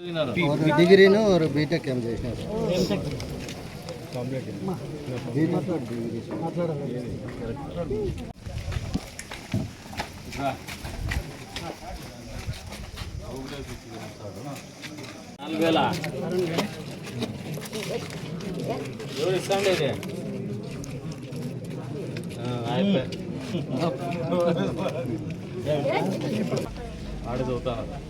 ఒక డిగ్రీను ఒక బీటెక్ ఏం చేసినారు ఎవరు ఇస్తాండి ఇది ఆడ చదువుతాను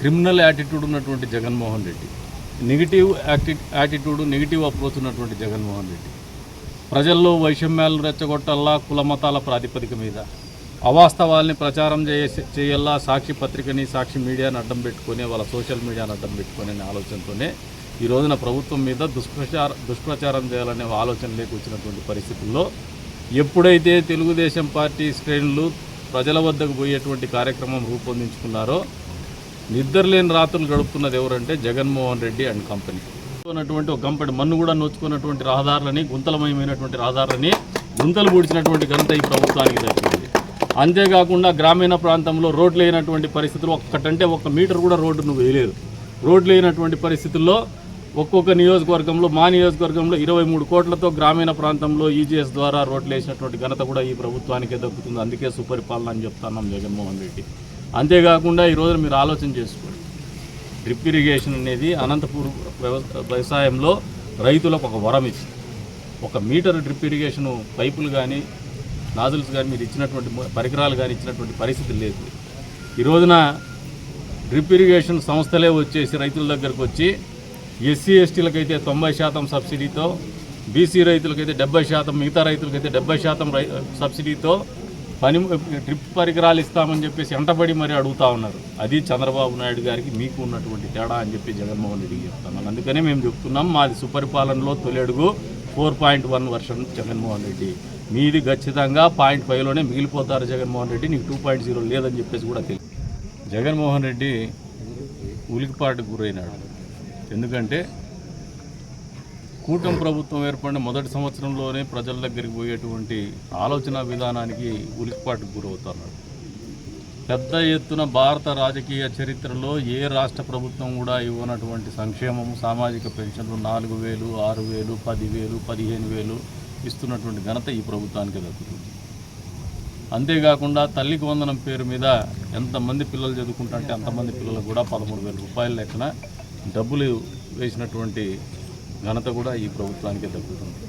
క్రిమినల్ యాటిట్యూడ్ ఉన్నటువంటి జగన్మోహన్ రెడ్డి. నెగిటివ్ యాటి యాటిట్యూడ్ నెగిటివ్ అప్రోచ్ ఉన్నటువంటి జగన్మోహన్ రెడ్డి. ప్రజల్లో వైషమ్యాలను రెచ్చగొట్టల్లా కుల మతాల ప్రాతిపదిక మీద. అవాస్తవాల్ని ప్రచారం చేసే చేయల్లా సాక్షి పత్రికని సాక్షి మీడియాని అడ్డం పెట్టుకొని వాళ్ళ సోషల్ మీడియాని అడ్డం పెట్టుకొని అనే ఆలోచనతోనే ఈ రోజున ప్రభుత్వం మీద దుష్ప్రచార దుష్ప్రచారం చేయాలనే ఆలోచన లేకొచ్చినటువంటి పరిస్థితుల్లో ఎప్పుడైతే తెలుగుదేశం పార్టీ శ్రేణులు ప్రజల వద్దకు పోయేటువంటి కార్యక్రమం రూపొందించుకున్నారో నిద్రలేని రాత్రులు గడుపుతున్నది ఎవరంటే జగన్మోహన్ రెడ్డి అండ్ కంపెనీ. ఉన్నటువంటి ఒక కంపెనీ మన్ను కూడా నోచుకున్నటువంటి రహదారులని గుంతలమయమైనటువంటి రహదారులని గుంతలు పూడ్చినటువంటి ఘనత ఈ ప్రభుత్వానికి దక్కింది. అంతేకాకుండా గ్రామీణ ప్రాంతంలో రోడ్లు లేనటువంటి పరిస్థితులు ఒక్కటంటే ఒక్క మీటర్ కూడా రోడ్డు నువ్వు వేయలేదు. రోడ్లు లేనటువంటి పరిస్థితుల్లో ఒక్కొక్క నియోజకవర్గంలో మా నియోజకవర్గంలో ఇరవై మూడు కోట్లతో గ్రామీణ ప్రాంతంలో ఈజీఎస్ ద్వారా రోడ్లు వేసినటువంటి ఘనత కూడా ఈ ప్రభుత్వానికే దక్కుతుంది. అందుకే సుపరిపాలన అని చెప్తున్నాం జగన్మోహన్ రెడ్డి. అంతేకాకుండా ఈరోజు మీరు ఆలోచన చేసుకోండి. డ్రిప్ ఇరిగేషన్ అనేది అనంతపూర్ వ్యవ- వ్యవసాయంలో రైతులకు ఒక వరం ఇచ్చింది. ఒక మీటర్ డ్రిప్ ఇరిగేషన్ పైపులు కానీ నాజుల్స్ కానీ మీరు ఇచ్చినటువంటి పరికరాలు కానీ ఇచ్చినటువంటి పరిస్థితి లేదు. ఈ రోజున డ్రిప్ ఇరిగేషన్ సంస్థలే వచ్చేసి రైతుల దగ్గరకు వచ్చి ఎస్సీ ఎస్టీలకైతే తొంభై శాతం సబ్సిడీతో బీసీ రైతులకైతే డెబ్బై శాతం మిగతా రైతులకైతే డెబ్బై శాతం రై సబ్సిడీతో పని డ్రిప్ పరికరాలు ఇస్తామని చెప్పేసి ఎంటబడి మరి అడుగుతా ఉన్నారు. అది చంద్రబాబు నాయుడు గారికి మీకు ఉన్నటువంటి తేడా అని చెప్పి జగన్మోహన్ రెడ్డి చెప్తున్నాను అందుకనే మేము చెప్తున్నాం మాది సుపరిపాలనలో తొలి అడుగు four point one version Jaganmohan Reddy. మీది ఖచ్చితంగా పాయింట్ ఫైవ్లోనే మిగిలిపోతారు జగన్మోహన్ రెడ్డి నీకు టూ పాయింట్ జీరో లేదని చెప్పేసి కూడా తెలియదు జగన్మోహన్ రెడ్డి ఉలికిపాటు గురైనాడు. ఎందుకంటే కూటమి ప్రభుత్వం ఏర్పడిన మొదటి సంవత్సరంలోనే ప్రజల దగ్గరికి పోయేటువంటి ఆలోచన విధానానికి ఉలికిపాటుకు గురవుతున్నాడు పెద్ద ఎత్తున భారత రాజకీయ చరిత్రలో ఏ రాష్ట్ర ప్రభుత్వం కూడా ఇవ్వనటువంటి సంక్షేమం సామాజిక పెన్షన్లు నాలుగు వేలు ఆరు వేలు పదివేలు పదిహేను వేలు ఇస్తున్నటువంటి ఘనత ఈ ప్రభుత్వానికి దక్కుతుంది. అంతేకాకుండా తల్లికి వందనం పేరు మీద ఎంతమంది పిల్లలు చదువుకుంటుంటే అంతమంది పిల్లలకు కూడా పదమూడు వేల రూపాయల లెక్కన డబ్బులు వేసినటువంటి ఘనత కూడా ఈ ప్రభుత్వానికే దక్కుతుంది.